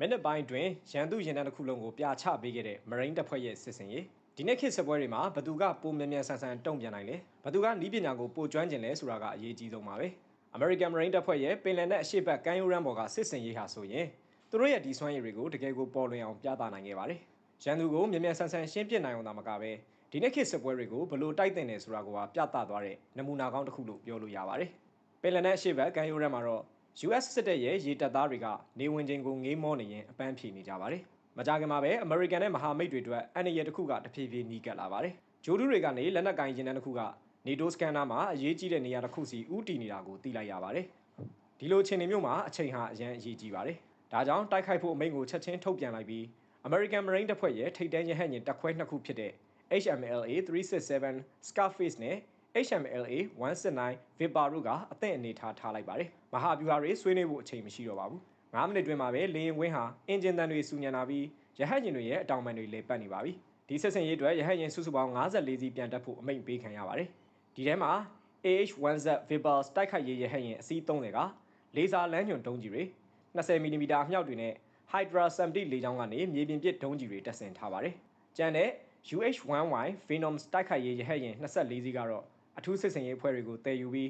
မိနစ်ပိုင်းတွင်ရန်သူရင်တန်းတစ်ခုလုံးကိုပြချပေးခဲ့တဲ့မရိန်းတပ်ဖွဲ့ရဲ့စစ်စင်ရေးဒီနေ့ခေတ်စပွဲတွေမှာဘသူကပုံမြန်မြန်ဆန်ဆန်တုံ့ပြန်နိုင်လဲဘသူကနီးပညာကိုပိုကျွမ်းကျင်လဲဆိုတာကအရေးကြီးဆုံးပါပဲ American Marine တပ်ဖွဲ့ရဲ့ပင်လယ်နဲ့အရှေ့ဘက်ကမ်းရိုးရမ်းပေါ်ကစစ်စင်ရေးဟာဆိုရင်သူတို့ရဲ့ဒီစွမ်းရည်တွေကိုတကယ်ကိုပေါ်လွင်အောင်ပြသနိုင်ခဲ့ပါတယ်ရန်သူကိုမြန်မြန်ဆန်ဆန်ရှင်းပြနိုင်အောင်သာမကပဲဒီနေ့ခေတ်စပွဲတွေကိုဘလို့တိုက်တင်နေဆိုတာကိုပါပြသသွားတဲ့နမူနာကောင်းတစ်ခုလို့ပြောလို့ရပါတယ်ပင်လယ်နဲ့အရှေ့ဘက်ကမ်းရိုးရမ်းမှာတော့ US စစ်တပ်ရဲ့ရေတပ်သားတွေကနေဝင်ချင်းကိုငေးမောနေရင်အပန်းဖြေနေကြပါတယ်။မကြခင်မှာပဲ American နဲ့မဟာမိတ်တွေအတွက်အန်ရတစ်ခုကတဖြည်းဖြည်းနီးကပ်လာပါတယ်။ဂျိုးဒူတွေကနေလက်နက်ကင်ရင်တန်းတစ်ခုက NATO scanner မှာအရေးကြီးတဲ့နေရာတစ်ခုစီဥတီနေတာကိုသိလိုက်ရပါတယ်။ဒီလိုအခြေအနေမျိုးမှာအချိန်ဟာအရန်အရေးကြီးပါတယ်။ဒါကြောင့်တိုက်ခိုက်ဖို့အမိန့်ကိုချက်ချင်းထုတ်ပြန်လိုက်ပြီး American Marine တပ်ဖွဲ့ရဲ့ထိပ်တန်းရဟတ်ယာဉ်တပ်ခွဲနှစ်ခုဖြစ်တဲ့ HMLA 367 Scarface နဲ့ HMLA 169 Viper တို့ကအသင့်အနေထားထားလိုက်ပါတယ်။မဟာဗျူဟာတွေဆွေးနွေးဖို့အချိန်မရှိတော့ပါဘူး။9မိနစ်တွင်မှာပဲလေရင်ကွင်းဟာအင်ဂျင်တန်တွေစူညံလာပြီးရဟတ်ယာဉ်တွေရဲ့အတောင်ပံတွေလည်းပတ်နေပါပြီ။ဒီဆက်ဆင်ရေးအတွက်ရဟတ်ယာဉ်စုစုပေါင်း54စီးပြန်တက်ဖို့အမိန့်ပေးခံရပါတယ်။ဒီထဲမှာ AH1Z Viper တိုက်ခိုက်ရေးရဟတ်ယာဉ်အစီး30ကလေဆာလမ်းညွန်ဒုံးကြီးတွေ20မီလီမီတာအမြောက်တွေနဲ့ Hydra 70လေကြောင်းကနေမြေပြင်ပစ်ဒုံးကြီးတွေတပ်ဆင်ထားပါတယ်။ကျန်တဲ့ UH-1Y Venom တိုက်ခိုက်ရေးရဟတ်ယာဉ်24စီးကတော့ အထူးစစ်စင်ရေးအဖွဲ့တွေကိုတည်ယူပြီး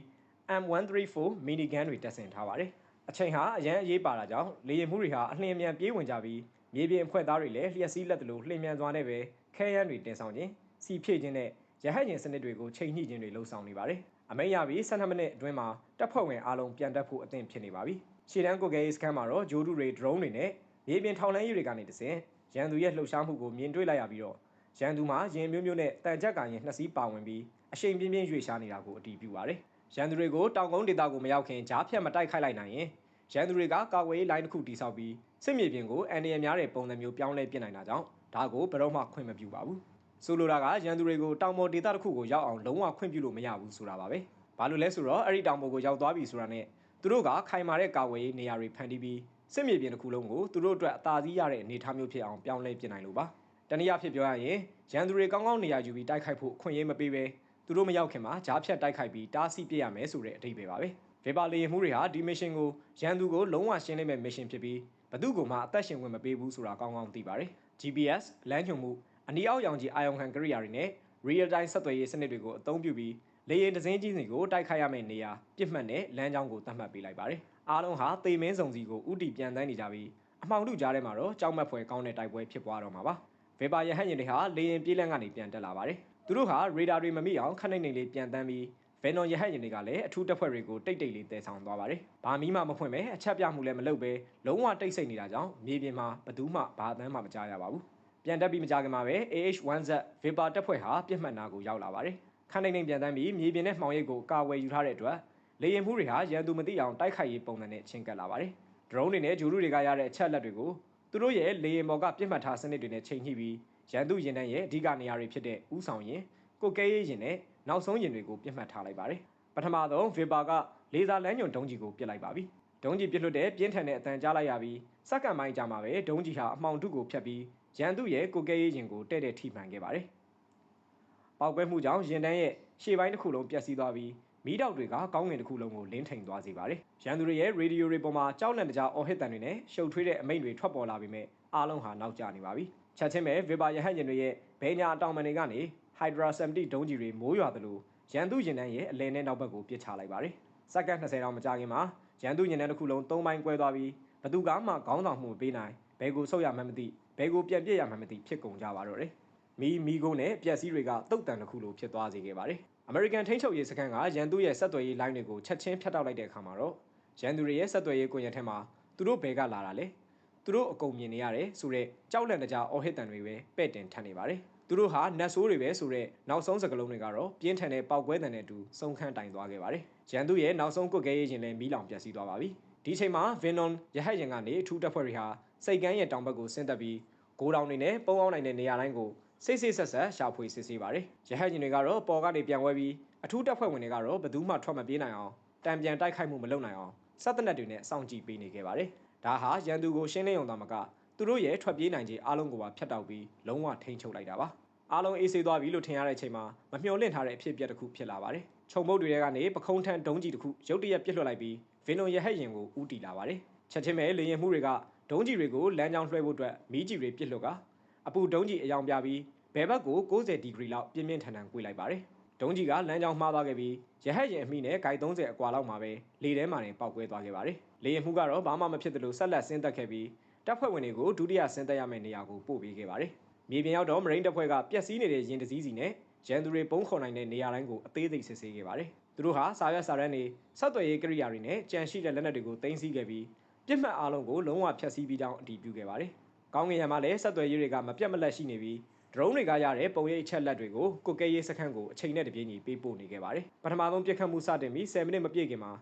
M134 mini gun တွေတပ်ဆင်ထားပါတယ်။အချိန်ဟာအရန်အရေးပါတာကြောင့်လေယာဉ်မှုတွေဟာအလျင်အမြန်ပြေးဝင်ကြပြီးမြေပြင်အဖွဲ့သားတွေလည်းလျှက်စီးလက်တလို့လှင်မြန်စွာနဲ့ပဲခဲယမ်းတွေတင်ဆောင်ခြင်းစီဖြည့်ခြင်းနဲ့ရဟတ်ယာဉ်စနစ်တွေကိုချိန်ညှိခြင်းတွေလှုံ့ဆော်နေပါတယ်။အမိန့်ရပြီး12မိနစ်အတွင်းမှာတပ်ဖွဲ့ဝင်အားလုံးပြန်တက်ဖို့အသင့်ဖြစ်နေပါပြီ။ရှေ့တန်းကိုကဲရေးစခန်းမှာတော့ဂျိုးဒူတွေ drone တွေနဲ့မြေပြင်ထောင်လန်းရေးတွေကနေတဆင်ရန်သူရဲ့လှုပ်ရှားမှုကိုမြင်တွေ့လိုက်ရပြီးတော့ရန်သူမှာရင်မျိုးမျိုးနဲ့တန်ကြက်ကရင်နှစ်စီးပါဝင်ပြီး အရှိန်ပြင်းပြင်းရွေ့ရှားနေတာကိုအတည်ပြုပါတယ်။ရန်သူတွေကိုတောင်ကုန်းဒေသကိုမရောက်ခင်ကြားဖြတ်မတိုက်ခိုက်လိုက်နိုင်ရင်ရန်သူတွေကကာကွယ်ရေးလိုင်းတစ်ခုတိစောက်ပြီးစစ်မြေပြင်ကိုအန်ဒီရများတဲ့ပုံစံမျိုးပြောင်းလဲပြစ်နိုင်တာကြောင့်ဒါကိုဘယ်တော့မှခွင့်မပြုပါဘူး။ဆိုလိုတာကရန်သူတွေကိုတောင်ပေါ်ဒေသတစ်ခုကိုရောက်အောင်လုံးဝခွင့်ပြုလို့မရဘူးဆိုတာပါပဲ။ဘာလို့လဲဆိုတော့အဲ့ဒီတောင်ပေါ်ကိုရောက်သွားပြီဆိုတာနဲ့သူတို့ကခိုင်မာတဲ့ကာကွယ်ရေးနေရာတွေဖန်တီးပြီးစစ်မြေပြင်တစ်ခုလုံးကိုသူတို့အတွက်အသာစီးရတဲ့အနေအထားမျိုးဖြစ်အောင်ပြောင်းလဲပြစ်နိုင်လို့ပါ။တနည်းအားဖြင့်ပြောရရင်ရန်သူတွေကောင်းကောင်းနေရာယူပြီးတိုက်ခိုက်ဖို့အခွင့်အရေးမပေးဘဲ သူတို့မရောက်ခင်မှာဂျားဖြတ်တိုက်ခိုက်ပြီးတားဆီးပြစ်ရမယ်ဆိုတဲ့အဓိပ္ပာယ်ပါပဲ။ဗေပါလေရင်မှုတွေဟာဒီမစ်ရှင်ကိုရန်သူကိုလုံးဝရှင်းလင်းမဲ့မစ်ရှင်ဖြစ်ပြီးဘသူ့ကိုမှအသက်ရှင်ဝင်မပေးဘူးဆိုတာကောင်းကောင်းသိပါတယ်။ GPS လမ်းညွှန်မှုအနီအောက်ရောင်ခြည်အာယုံခံကိရိယာတွေနဲ့ real time ဆက်သွယ်ရေးစနစ်တွေကိုအသုံးပြုပြီးလေရင်တစင်းကြီးစီကိုတိုက်ခိုက်ရမယ့်နေရာပြစ်မှတ်နဲ့လမ်းကြောင်းကိုသတ်မှတ်ပေးလိုက်ပါတယ်။အားလုံးဟာသေမင်းစုံစီကိုဥတီပြန်တန်းနေကြပြီးအမှောင်ထုကြားထဲမှာတော့ကြောက်မက်ဖွယ်ကောင်းတဲ့တိုက်ပွဲဖြစ်ပွားတော့မှာပါ။ဗေပါရဟတ်ရင်တွေဟာလေရင်ပြေးလန်းကနေပြန်တက်လာပါတယ်။ သူတို့ဟာရေဒါတွေမမိအောင်ခက်နေနေလေးပြန်တန်းပြီးဗန်နော်ရဟတ်ရင်တွေကလည်းအထူးတပ်ဖွဲ့တွေကိုတိတ်တိတ်လေးတည်ဆောင်သွားပါတယ်။ဘာမီးမှမဖွင့်ပဲအချက်ပြမှုလည်းမလုပ်ပဲလုံးဝတိတ်ဆိတ်နေတာကြောင့်မြေပြင်မှာဘသူမှဘာအသမ်းမှမကြားရပါဘူး။ပြန်တက်ပြီးမကြခင်မှာပဲ AH1Z Viper တပ်ဖွဲ့ဟာပြစ်မှတ်နာကိုရောက်လာပါတယ်။ခန်းနေနေပြန်တန်းပြီးမြေပြင်နဲ့မှောင်ရိပ်ကိုကာဝယ်ယူထားတဲ့အတွက်လေရင်မှုတွေဟာရန်သူမသိအောင်တိုက်ခိုက်ရေးပုံစံနဲ့ချင်းကပ်လာပါတယ်။ drone တွေနဲ့ဂျူရုတွေကရတဲ့အချက်လက်တွေကိုသူတို့ရဲ့လေရင်ပေါ်ကပြစ်မှတ်ထားစနစ်တွေနဲ့ချိန်ညှိပြီး ရန်သူရင်တန်းရဲ့အဓိကနေရာတွေဖြစ်တဲ့ဥဆောင်ရင်ကိုကဲရေးရင်နဲ့နောက်ဆုံးရင်တွေကိုပြစ်မှတ်ထားလိုက်ပါတယ်။ပထမဆုံး Viper ကလေဆာလမ်းညွန်ဒုံးကြီးကိုပစ်လိုက်ပါပြီ။ဒုံးကြီးပစ်လွတ်တဲ့ပြင်းထန်တဲ့အတန်ကြားလိုက်ရပြီးစက္ကန့်ပိုင်းကြာမှာပဲဒုံးကြီးဟာအမှောင်ထုကိုဖျက်ပြီးရန်သူရဲ့ကိုကဲရေးရင်ကိုတဲ့တဲ့ထိမှန်ခဲ့ပါတယ်။ပေါက်ကွဲမှုကြောင့်ရင်တန်းရဲ့ရှေ့ပိုင်းတစ်ခုလုံးပျက်စီးသွားပြီးမီးတောက်တွေကကောင်းငင်တစ်ခုလုံးကိုလင်းထိန်သွားစေပါတယ်။ရန်သူတွေရဲ့ရေဒီယိုတွေပေါ်မှာကြောက်လန့်တကြားအော်ဟစ်တန်တွေနဲ့ရှုပ်ထွေးတဲ့အမိန့်တွေထွက်ပေါ်လာပြီးမြဲအားလုံးဟာနောက်ကျနေပါပြီ။ ချက်ချင်းပဲဗီဘာရဟတ်ရင်တွေရဲ့ဘဲညာအတောင်ပံတွေကနေ Hydra 70ဒုံးကြီးတွေမိုးရွာသလိုရန်သူရင်တန်းရဲ့အလဲနဲ့နောက်ဘက်ကိုပစ်ချလိုက်ပါတယ်။စက္ကန့်20တောင်မကြာခင်မှာရန်သူရင်တန်းတစ်ခုလုံး၃ပိုင်းကွဲသွားပြီးဘသူကမှခေါင်းဆောင်မှုမပေးနိုင်ဘဲကိုဆုတ်ရမှန်းမသိဘဲကိုပြန်ပြစ်ရမှန်းမသိဖြစ်ကုန်ကြပါတော့တယ်။မီမီကုန်းနဲ့ပျက်စီးတွေကတုတ်တန်တစ်ခုလိုဖြစ်သွားစေခဲ့ပါတယ်။ American ထိန်းချုပ်ရေးစခန်းကရန်သူရဲ့ဆက်သွယ်ရေးလိုင်းတွေကိုချက်ချင်းဖြတ်တောက်လိုက်တဲ့အခါမှာတော့ရန်သူတွေရဲ့ဆက်သွယ်ရေးကွန်ရက်ထဲမှာသူတို့ဘဲကလာတာလေ သူတို့အကုန်မြင်နေရတယ်ဆိုတော့ကြောက်လန့်တကြားအော်ဟစ်တန်တွေပဲပဲ့တင်ထန်နေပါတယ်။သူတို့ဟာနတ်ဆိုးတွေပဲဆိုတော့နောက်ဆုံးစကလုံးတွေကတော့ပြင်းထန်တဲ့ပောက်ကွဲတံနဲ့အတူစုံခန့်တိုင်သွားခဲ့ပါတယ်။ရန်သူရဲ့နောက်ဆုံးကွက်ကဲရေးရင်လည်းမီးလောင်ပျက်စီးသွားပါပြီ။ဒီချိန်မှာ Venom ရဟတ်ရင်ကနေအထူးတပ်ဖွဲ့တွေဟာစိတ်ကန်းရဲ့တောင်ဘက်ကိုဆင်းသက်ပြီးဂိုးတောင်တွေနဲ့ပုံအောင်နိုင်တဲ့နေရာတိုင်းကိုစိတ်စိတ်ဆက်ဆက်ရှာဖွေစစ်ဆေးပါတယ်။ရဟတ်ရင်တွေကတော့ပေါ်ကနေပြန်ဝဲပြီးအထူးတပ်ဖွဲ့ဝင်တွေကတော့ဘယ်သူမှထွက်မပြေးနိုင်အောင်တံပြန်တိုက်ခိုက်မှုမလုပ်နိုင်အောင်စက်တနက်တွေနဲ့စောင့်ကြည့်ပေးနေခဲ့ပါတယ်။ ဒါဟာရန်သူကိုရှင်းလင်းအောင်သာမကသူတို့ရဲ့ထွက်ပြေးနိုင်ခြင်းအလုံးကိုပါဖျက်တောက်ပြီးလုံးဝထိန်းချုပ်လိုက်တာပါ။အားလုံးအေးဆေးသွားပြီလို့ထင်ရတဲ့အချိန်မှာမမျှော်လင့်ထားတဲ့အဖြစ်အပျက်တစ်ခုဖြစ်လာပါတယ်။ခြုံပုတ်တွေကနေပခုံးထန်းဒုံးကြီးတစ်ခုရုတ်တရက်ပြစ်လွှတ်လိုက်ပြီးဗင်နွန်ရဟတ်ရင်ကိုဥတီလာပါတယ်။ချက်ချင်းပဲလေရင်မှုတွေကဒုံးကြီးတွေကိုလမ်းကြောင်းလွှဲဖို့အတွက်မီးကြီးတွေပစ်လွတ်ကအပူဒုံးကြီးအယောင်ပြပြီးဘဲဘက်ကို60ဒီဂရီလောက်ပြင်းပြင်းထန်ထန်ကွေးလိုက်ပါတယ်။ဒုံးကြီးကလမ်းကြောင်းမှားသွားခဲ့ပြီးရဟတ်ရင်အမိနဲ့ဂိုက်30အကွာလောက်မှာပဲလေထဲမှာတင်ပေါက်ကွဲသွားခဲ့ပါတယ်။ လေရင်မှုကတော့ဘာမှမဖြစ်သလိုဆက်လက်ဆင်းသက်ခဲ့ပြီးတပ်ဖွဲ့ဝင်တွေကိုဒုတိယဆင်းသက်ရမယ့်နေရာကိုပို့ပေးခဲ့ပါတယ်။မြေပြင်ရောက်တော့မရိန်းတပ်ဖွဲ့ကပျက်စီးနေတဲ့ရင်တစည်းစီနဲ့ရန်သူတွေပုံခေါ်နိုင်တဲ့နေရာတိုင်းကိုအသေးစိတ်စစ်ဆေးခဲ့ပါတယ်။သူတို့ဟာစာရွက်စာတမ်းတွေဆက်သွယ်ရေးကိရိယာတွေနဲ့ကြံရှိတဲ့လက်နက်တွေကိုတင်စီခဲ့ပြီးပြစ်မှတ်အားလုံးကိုလုံးဝဖျက်ဆီးပြီးကြောင်းအတည်ပြုခဲ့ပါတယ်။ကောင်းကင်ယံမှာလည်းဆက်သွယ်ရေးတွေကမပြတ်မလတ်ရှိနေပြီးဒရုန်းတွေကရတဲ့ပုံရိပ်အချက်လက်တွေကိုကုတ်ကဲရေးစခန်းကိုအချိန်နဲ့တပြေးညီပေးပို့နေခဲ့ပါတယ်။ပထမဆုံးပြစ်ခတ်မှုစတင်ပြီး10မိနစ်မပြည့်ခင်မှာ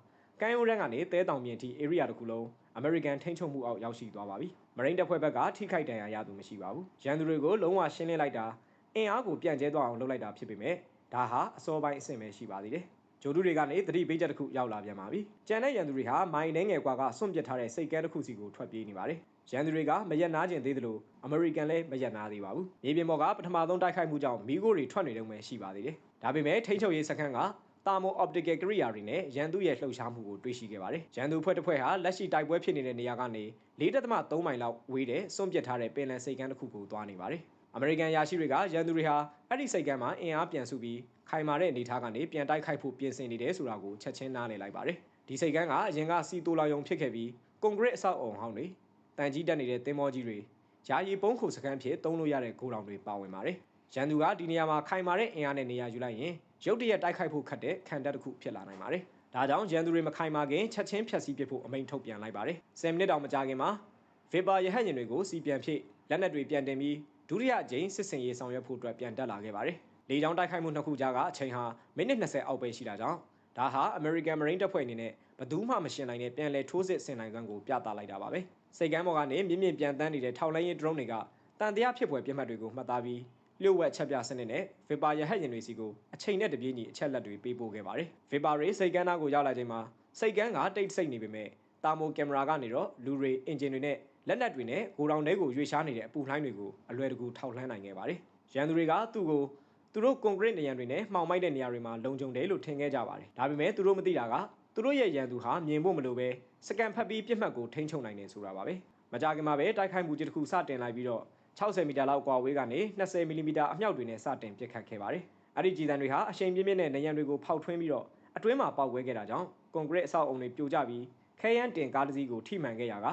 ကိုင်းအိုရန်ကနေတဲတောင်မြင့်ထိ area တစ်ခုလုံးအမေရိကန်ထိန်းချုပ်မှုအောက်ရောက်ရှိသွားပါပြီ။မရိန်းတပ်ဖွဲ့ဘက်ကထိခိုက်ဒဏ်ရာရသူမရှိပါဘူး။ရန်သူတွေကိုလုံးဝရှင်းလင်းလိုက်တာအင်အားကိုပြန့်ကျဲသွားအောင်လုပ်လိုက်တာဖြစ်ပေမဲ့ဒါဟာအစောပိုင်းအဆင့်ပဲရှိပါသေးတယ်။ဂျိုဒူတွေကနေသတိပေးချက်တစ်ခုရောက်လာပြန်ပါပြီ။ကြံတဲ့ရန်သူတွေဟာမိုင်းနှဲငယ်ကွာကစွန့်ပစ်ထားတဲ့စိတ်ကဲတစ်ခုစီကိုထွက်ပြေးနေပါတယ်။ရန်သူတွေကမရက်နာကျင်သေးသလိုအမေရိကန်လည်းမရက်နာသေးပါဘူး။မြေပြင်ပေါ်ကပထမဆုံးတိုက်ခိုက်မှုကြောင့်မီးခိုးတွေထွက်နေတုန်းပဲရှိပါသေးတယ်။ဒါပေမဲ့ထိန်းချုပ်ရေးစခန်းက တာမို optical ကိရိယာတွေနဲ့ရန်သူရဲ့လှုပ်ရှားမှုကိုတွေ့ရှိခဲ့ပါတယ်။ရန်သူဖွဲ့တစ်ဖွဲ့ဟာလက်ရှိတိုက်ပွဲဖြစ်နေတဲ့နေရာကနေ4.3မိုင်လောက်ဝေးတဲ့စွန့်ပစ်ထားတဲ့ပင်လယ်စိတ်ကမ်းတစ်ခုကိုသွားနေပါတယ်။အမေရိကန်ယာရှိတွေကရန်သူတွေဟာအဲ့ဒီစိတ်ကမ်းမှာအင်အားပြန်စုပြီးခိုင်မာတဲ့အနေအထားကနေပြန်တိုက်ခိုက်ဖို့ပြင်ဆင်နေတယ်ဆိုတာကိုချက်ချင်းနားလည်လိုက်ပါတယ်။ဒီစိတ်ကမ်းကအရင်ကစီတိုလာယုံဖြစ်ခဲ့ပြီးကွန်ကရစ်အဆောက်အုံဟောင်းတွေတန်ကြီးတက်နေတဲ့သင်္ဘောကြီးတွေယာယီပုံးခုစခန်းဖြစ်သုံးလို့ရတဲ့ဂိုးတောင်တွေပါဝင်ပါတယ်။ရန်သူကဒီနေရာမှာခိုင်မာတဲ့အင်အားနဲ့နေရာယူလိုက်ရင် ရုတ်တရက်တိုက်ခိုက်ဖို့ခက်တဲ့ခံတပ်တစ်ခုဖြစ်လာနိုင်ပါတယ်။ဒါကြောင့်ရန်သူတွေမခိုင်မာခင်ချက်ချင်းဖျက်ဆီးပစ်ဖို့အမိန့်ထုတ်ပြန်လိုက်ပါတယ်။10မိနစ်တောင်မကြာခင်မှာဗေပါရဟတ်ရင်တွေကိုစီပြန်ဖြစ်လက်နက်တွေပြန်တင်ပြီးဒုတိယအကြိမ်စစ်စင်ရေးဆောင်ရွက်ဖို့အတွက်ပြန်တက်လာခဲ့ပါတယ်။လေကြောင်းတိုက်ခိုက်မှုနှစ်ခုကြားကအချိန်ဟာမိနစ်20အောက်ပဲရှိတာကြောင့်ဒါဟာ American Marine တပ်ဖွဲ့အနေနဲ့ဘယ်သူမှမရှင်းနိုင်တဲ့ပြန်လည်ထိုးစစ်ဆင်နိုင်စွမ်းကိုပြသလိုက်တာပါပဲ။စိတ်ကမ်းပေါ်ကနေမြင့်မြင့်ပြန်တန်းနေတဲ့ထောက်လိုင်းရေး drone တွေကတန်တရားဖြစ်ပွဲပြစ်မှတ်တွေကိုမှတ်သားပြီး လျှို့ဝှက်ချက်ပြစနစ်နဲ့ Vapor ရဟတ်ယာဉ်တွေစီကိုအချိန်နဲ့တပြေးညီအချက်လက်တွေပေးပို့ခဲ့ပါတယ်။ Vapor တွေစိတ်ကမ်းသားကိုရောက်လာချိန်မှာစိတ်ကမ်းကတိတ်ဆိတ်နေပေမဲ့တာမိုကင်မရာကနေတော့လူတွေအင်ဂျင်တွေနဲ့လက်နက်တွေနဲ့ဂိုဒေါင်ထဲကိုရွေ့ရှားနေတဲ့အပူလှိုင်းတွေကိုအလွယ်တကူထောက်လှမ်းနိုင်ခဲ့ပါတယ်။ရန်သူတွေကသူ့ကိုသူတို့ကွန်ကရစ်နေရန်တွေနဲ့မှောင်မိုက်တဲ့နေရာတွေမှာလုံခြုံတယ်လို့ထင်ခဲ့ကြပါတယ်။ဒါပေမဲ့သူတို့မသိတာကသူတို့ရဲ့ရန်သူဟာမြင်ဖို့မလိုပဲစကန်ဖတ်ပြီးပြစ်မှတ်ကိုထိန်းချုပ်နိုင်တယ်ဆိုတာပါပဲ။မကြခင်မှာပဲတိုက်ခိုက်မှုကြီးတစ်ခုစတင်လိုက်ပြီးတော့ 60မီတာလောက်ကွာဝေးကနေ20မီလီမီတာအမြောက်တွေနဲ့စတင်ပစ်ခတ်ခဲ့ပါတယ်။အဲ့ဒီကြီးတန်းတွေဟာအရှိန်ပြင်းပြင်းနဲ့နေရန်တွေကိုဖောက်ထွင်းပြီးတော့အတွင်းမှာပေါက်ကွဲခဲ့တာကြောင့်ကွန်ကရစ်အဆောက်အုံတွေပြိုကျပြီးခဲယမ်းတင်ကားတစ်စီးကိုထိမှန်ခဲ့ရာက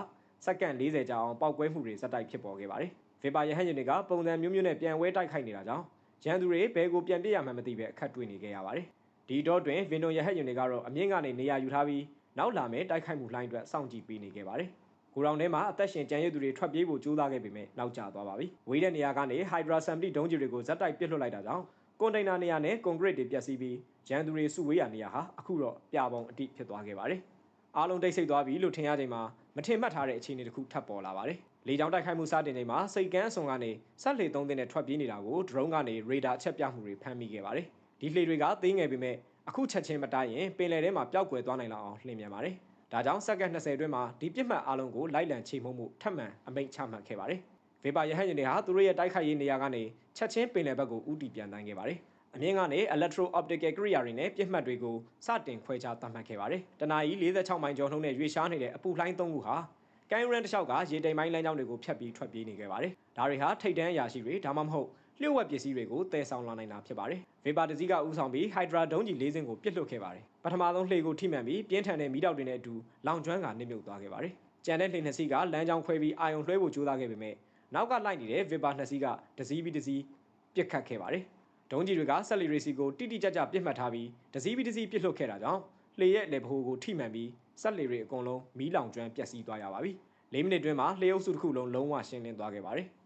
စက္ကန့်40ကြာအောင်ပောက်ကွဲမှုတွေဇက်တိုက်ဖြစ်ပေါ်ခဲ့ပါတယ်။ဗေပါရဟန်ရင်တွေကပုံစံမျိုးမျိုးနဲ့ပြန်ဝဲတိုက်ခိုက်နေတာကြောင့်ရန်သူတွေဘဲကိုပြန်ပြစ်ရမှန်းမသိပဲအခက်တွေ့နေခဲ့ရပါတယ်။ဒီတော့တွင်ဗင်ဒိုရဟန်ရင်တွေကတော့အမြင့်ကနေနေရာယူထားပြီးနောက်လာမယ့်တိုက်ခိုက်မှုလှိုင်းအတွက်စောင့်ကြည့်ပေးနေခဲ့ပါတယ်။ ကိုရောင်ထဲမှာအသက်ရှင်ကြံရည်သူတွေထွက်ပြေးဖို့ကြိုးစားခဲ့ပေမဲ့နောက်ကျသွားပါပြီ။ဝေးတဲ့နေရာကနေ Hydra Assembly ဒုံးကျည်တွေကိုဇက်တိုက်ပစ်လွှတ်လိုက်တာကြောင့်ကွန်တိန်နာနေရာနဲ့ကွန်ကရစ်တွေပျက်စီးပြီးရန်သူတွေစုဝေးရာနေရာဟာအခုတော့ပြပုံအတိဖြစ်သွားခဲ့ပါတယ်။အားလုံးတိတ်ဆိတ်သွားပြီလို့ထင်ရချိန်မှာမထင်မှတ်ထားတဲ့အခြေအနေတစ်ခုထပ်ပေါ်လာပါတယ်။လေကြောင်းတိုက်ခိုက်မှုစတင်ချိန်မှာစိတ်ကန်းအစွန်ကနေဆက်လေသုံးတဲ့နဲ့ထွက်ပြေးနေတာကို drone ကနေရေဒါအချက်ပြမှုတွေဖမ်းမိခဲ့ပါတယ်။ဒီလှေတွေကသေးငယ်ပေမဲ့အခုချက်ချင်းမတိုင်ရင်ပင်လယ်ထဲမှာပျောက်ကွယ်သွားနိုင်လောက်အောင်လှည့်မြန်ပါတယ်။ ဒါကြောင့်စက္ကန့်20အတွင်းမှာဒီပြစ်မှတ်အားလုံးကိုလိုက်လံချိန်မှုမှုထပ်မံအမိန့်ချမှတ်ခဲ့ပါတယ်။ဗေပါရဟန်ရင်တွေဟာသူတို့ရဲ့တိုက်ခိုက်ရေးနေရာကနေချက်ချင်းပင်လယ်ဘက်ကိုဥတီပြန်တန်းခဲ့ပါတယ်။အမြင့်ကနေ electro optical ကိရိယာတွေနဲ့ပြစ်မှတ်တွေကိုစတင်ခွဲခြားသတ်မှတ်ခဲ့ပါတယ်။တနအီ46မိုင်ကျော်နှုန်းနဲ့ရွေ့ရှားနေတဲ့အပူလှိုင်းသုံးခုဟာကိုင်းရန်တစ်လျှောက်ကရေတိမ်ပိုင်းလမ်းကြောင်းတွေကိုဖျက်ပြီးထွက်ပြေးနေခဲ့ပါတယ်။ဒါတွေဟာထိတ်တန်းအရာရှိတွေဒါမှမဟုတ် လျှို့ဝှက်ပစ္စည်းတွေကိုတည်ဆောင်လာနိုင်တာဖြစ်ပါတယ်။ဗေပါတစည်းကဥဆောင်ပြီး Hydra ဒုံးကြီး၄စင်းကိုပစ်လွှတ်ခဲ့ပါတယ်။ပထမဆုံးလှေကိုထိမှန်ပြီးပြင်းထန်တဲ့မီးတောက်တွေနဲ့အတူလောင်ကျွမ်းကနစ်မြုပ်သွားခဲ့ပါတယ်။ကြံတဲ့လှေနှစ်စီးကလမ်းကြောင်းခွဲပြီးအာယုံလွှဲဖို့ကြိုးစားခဲ့ပေမဲ့နောက်ကလိုက်နေတဲ့ Viper နှစ်စီးကတစည်းပြီးတစည်းပစ်ခတ်ခဲ့ပါတယ်။ဒုံးကြီးတွေကဆက်လီရေစီကိုတိတိကျကျပြစ်မှတ်ထားပြီးတစည်းပြီးတစည်းပစ်လွှတ်ခဲ့တာကြောင့်လှေရဲ့လေဘိုးကိုထိမှန်ပြီးဆက်လီတွေအကုန်လုံးမီးလောင်ကျွမ်းပျက်စီးသွားရပါပြီ။၄မိနစ်တွင်းမှာလှေအုပ်စုတစ်ခုလုံးလုံးဝရှင်းလင်းသွားခဲ့ပါတယ်။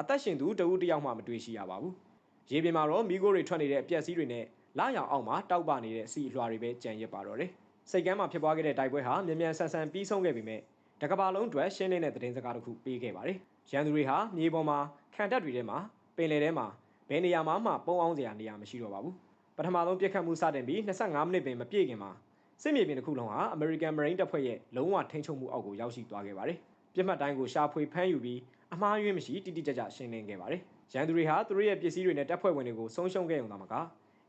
အသက်ရှင်သူတဦးတစ်ယောက်မှမတွေ့ရှိရပါဘူး။ရေပြင်မှာတော့မီးခိုးတွေထွက်နေတဲ့အပျက်စီးတွေနဲ့လာရောင်အောက်မှာတောက်ပနေတဲ့စီအလွှာတွေပဲကြံရစ်ပါတော့တယ်။စိတ်ကမ်းမှာဖြစ်ပွားခဲ့တဲ့တိုက်ပွဲဟာမြန်မြန်ဆန်ဆန်ပြီးဆုံးခဲ့ပေမဲ့တကဘာလုံးအတွက်ရှင်းလင်းတဲ့သတင်းစကားတစ်ခုပေးခဲ့ပါတယ်။ရန်သူတွေဟာမြေပေါ်မှာခံတပ်တွေထဲမှာပင်လယ်ထဲမှာဘယ်နေရာမှမှပုံအောင်စရာနေရာမရှိတော့ပါဘူး။ပထမဆုံးပြစ်ခတ်မှုစတင်ပြီး25မိနစ်ပင်မပြည့်ခင်မှာစစ်မြေပြင်တစ်ခုလုံးဟာ American Marine တပ်ဖွဲ့ရဲ့လုံးဝထိန်းချုပ်မှုအောက်ကိုရောက်ရှိသွားခဲ့ပါတယ်။ပြစ်မှတ်တိုင်းကိုရှာဖွေဖမ်းယူပြီး အမှားယွင်းမရှိတိတိကျကျရှင်းလင်းခဲ့ပါတယ်။ရန်သူတွေဟာသူတို့ရဲ့ပစ္စည်းတွေနဲ့တပ်ဖွဲ့ဝင်တွေကိုဆုံးရှုံးခဲ့ုံသာမက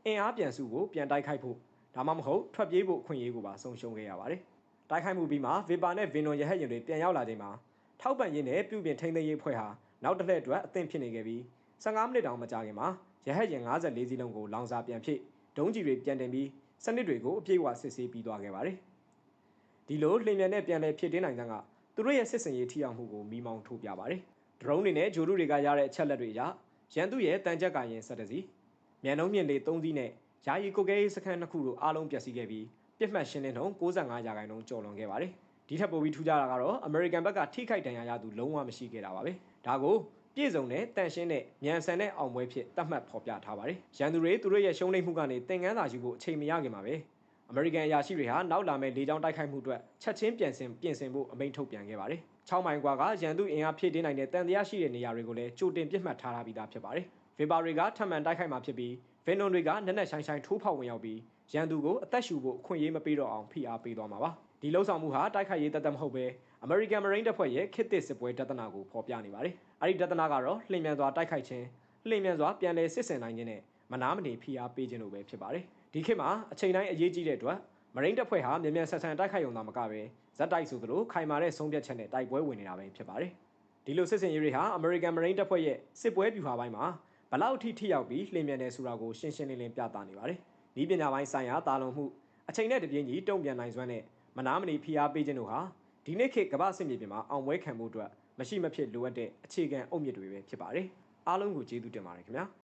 အင်အားပြန်စုဖို့ပြန်တိုက်ခိုက်ဖို့ဒါမှမဟုတ်ထွက်ပြေးဖို့အခွင့်အရေးကိုပါဆုံးရှုံးခဲ့ရပါတယ်။တိုက်ခိုက်မှုပြီးမှ Viper နဲ့ Venom ရဟတ်ယာဉ်တွေပြန်ရောက်လာချိန်မှာထောက်ပံ့ရေးနဲ့ပြုပြင်ထိန်းသိမ်းရေးအဖွဲ့ဟာနောက်တစ်လှည့်အတွက်အသင့်ဖြစ်နေခဲ့ပြီး15မိနစ်တောင်မကြာခင်မှာရဟတ်ယာဉ်54စီးလုံးကိုလောင်စာပြန်ဖြစ်ဒုံးကျည်တွေပြန်တင်ပြီးစနစ်တွေကိုအပြည့်အဝစစ်ဆေးပြီးသွားခဲ့ပါတယ်။ဒီလိုလျင်မြန်တဲ့ပြန်လည်ဖြစ်တင်းနိုင်တဲ့က သူတို့ရဲ့စစ်စင်ရေးထိရောက်မှုကိုမိမောင်းထိုးပြပါတယ်။ဒရုန်းတွေနဲ့ဂျိုရုတွေကရတဲ့အချက်လက်တွေအရရန်သူရဲ့တန်ကြပ်ကာရင်ဆက်တစီမြန်နှုံးမြင့်လေး3စီးနဲ့ယာယီကိုကဲရေးစခန်းနှစ်ခုတို့အားလုံးပျက်စီးခဲ့ပြီးပြစ်မှတ်ရှင်းလင်းနှုန်း65ရာခိုင်နှုန်းကျော်လွန်ခဲ့ပါတယ်။ဒီထက်ပိုပြီးထူးခြားတာကတော့အမေရိကန်ဘက်ကထိခိုက်ဒဏ်ရာရသူလုံးဝမရှိခဲ့တာပါပဲ။ဒါကိုပြည့်စုံတဲ့တန်ရှင်းတဲ့မြန်ဆန်တဲ့အောင်ပွဲဖြစ်သတ်မှတ်ဖော်ပြထားပါတယ်။ရန်သူတွေသူတို့ရဲ့ရှုံးနိမ့်မှုကနေသင်ခန်းစာယူဖို့အချိန်မရခင်ပါပဲ။ အမေရိကန်အရာရှိတွေဟာနောက်လာမယ့်လေကြောင်းတိုက်ခိုက်မှုအတွက်ချက်ချင်းပြန်ဆင်ပြင်ဆင်ဖို့အမိန့်ထုတ်ပြန်ခဲ့ပါတယ်။6မိုင်ကွာကရန်သူအင်အားဖြည့်တင်းနိုင်တဲ့တန်တရားရှိတဲ့နေရာတွေကိုလည်းကြိုတင်ပြစ်မှတ်ထားထားပြီးသားဖြစ်ပါတယ်။ဗေဘာတွေကထပ်မံတိုက်ခိုက်မှာဖြစ်ပြီးဗင်နွန်တွေကနက်နက်ရှိုင်းရှိုင်းထိုးဖောက်ဝင်ရောက်ပြီးရန်သူကိုအသက်ရှူဖို့အခွင့်အရေးမပေးတော့အောင်ဖိအားပေးသွားမှာပါ။ဒီလှုပ်ဆောင်မှုဟာတိုက်ခိုက်ရေးတသက်မဟုတ်ပဲအမေရိကန်မရိန်းတပ်ဖွဲ့ရဲ့ခစ်တစ်စစ်ပွဲဒသနာကိုဖော်ပြနေပါတယ်။အဲဒီဒသနာကတော့လှိမ့်မြန်စွာတိုက်ခိုက်ခြင်းလှိမ့်မြန်စွာပြန်လည်စစ်ဆင်နိုင်ခြင်းနဲ့မနာမနေဖိအားပေးခြင်းလိုပဲဖြစ်ပါတယ်။ ဒီခေတ်မှာအချိန်တိုင်းအရေးကြီးတဲ့အတွက်မရိန်းတပ်ဖွဲ့ဟာမြန်မြန်ဆန်ဆန်တိုက်ခိုက်ရုံသာမကပဲဇက်တိုက်ဆိုသလိုခိုင်မာတဲ့ဆုံးဖြတ်ချက်နဲ့တိုက်ပွဲဝင်နေတာပဲဖြစ်ပါတယ်။ဒီလိုစစ်စင်ရေးတွေဟာအမေရိကန်မရိန်းတပ်ဖွဲ့ရဲ့စစ်ပွဲဗျူဟာပိုင်းမှာဘလောက်ထိထိရောက်ပြီးလှိမ့်မြန်တယ်ဆိုတာကိုရှင်းရှင်းလင်းလင်းပြသနေပါတယ်။ဒီပညာပိုင်းဆိုင်ရာတာလွန်မှုအချိန်နဲ့တပြေးညီတုံ့ပြန်နိုင်စွမ်းနဲ့မနာမနေဖိအားပေးခြင်းတို့ဟာဒီနေ့ခေတ်ကမ္ဘာစစ်မြေပြင်မှာအောင်ပွဲခံမှုအတွက်မရှိမဖြစ်လိုအပ်တဲ့အခြေခံအုတ်မြစ်တွေပဲဖြစ်ပါတယ်။အားလုံးကိုကျေးဇူးတင်ပါတယ်ခင်ဗျာ။